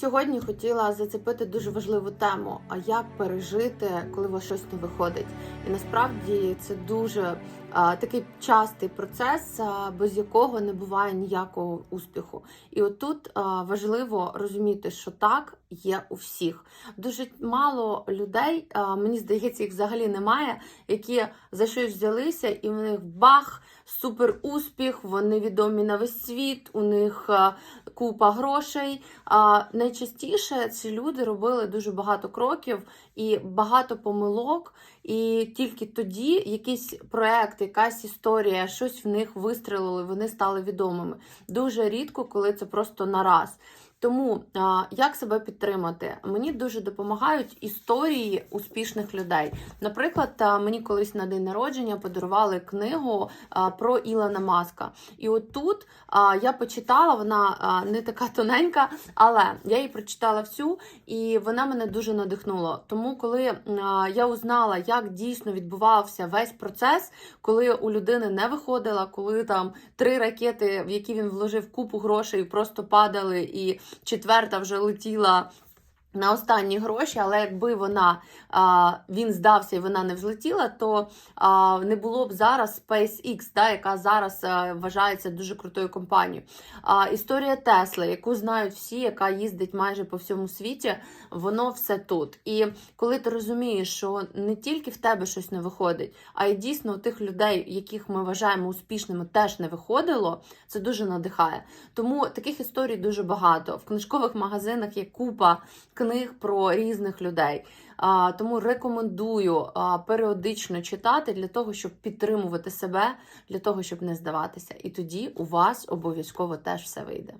Сьогодні хотіла зацепити дуже важливу тему: а як пережити, коли у вас щось не виходить? І насправді це дуже а, такий частий процес, а, без якого не буває ніякого успіху. І отут а, важливо розуміти, що так є у всіх. Дуже мало людей, а, мені здається, їх взагалі немає, які за щось взялися, і в них бах, супер успіх, вони відомі на весь світ, у них купа грошей. А найчастіше ці люди робили дуже багато кроків і багато помилок, і тільки тоді якийсь проект, якась історія, щось в них вистрілили, вони стали відомими. Дуже рідко, коли це просто нараз. Тому як себе підтримати? Мені дуже допомагають історії успішних людей. Наприклад, мені колись на день народження подарували книгу про Ілона Маска. І отут а, я почитала, вона не така тоненька, але я її прочитала всю, і вона мене дуже надихнула. Тому, коли я узнала, як дійсно відбувався весь процес, коли у людини не виходила, коли там три ракети, в які він вложив купу грошей, просто падали, і четверта вже летіла. На останні гроші, але якби вона а, він здався і вона не взлетіла, то а, не було б зараз SpaceX, да, яка зараз а, вважається дуже крутою компанією. А, історія Тесли, яку знають всі, яка їздить майже по всьому світі, воно все тут. І коли ти розумієш, що не тільки в тебе щось не виходить, а й дійсно у тих людей, яких ми вважаємо успішними, теж не виходило, це дуже надихає. Тому таких історій дуже багато. В книжкових магазинах є купа книг про різних людей. Тому рекомендую періодично читати для того, щоб підтримувати себе, для того, щоб не здаватися. І тоді у вас обов'язково теж все вийде.